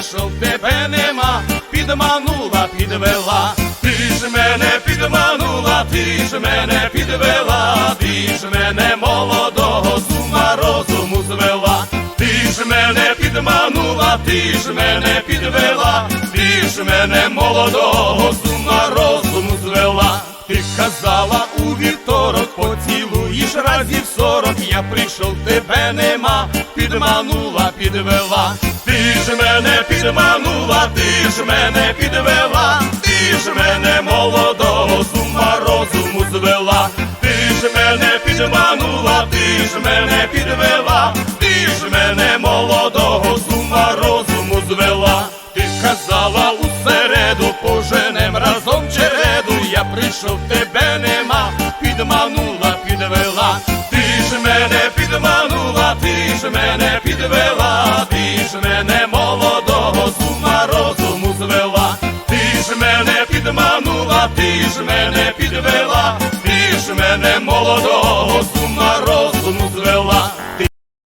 прийшов, тебе нема, підманула, підвела, ти ж мене підманула, ти ж мене підвела, ти ж мене молодого з ума розуму звела, ти ж мене підманула, ти ж мене підвела, ти ж мене молодого з ума розуму звела, ти казала у вівторок, поцілуєш разів сорок, я прийшов, тебе нема, підманула, підвела, ж мене підманула, ти ж мене підвела, ти ж мене молодого з ума розуму звела, ти ж мене підманула, ти ж мене підвела, ти ж мене молодого з ума розуму звела, ти казала у середу, поженем разом череду, я прийшов, тебе нема, підманула, підвела, ти ж мене підманула, ти ж мене ти ж мене підвела,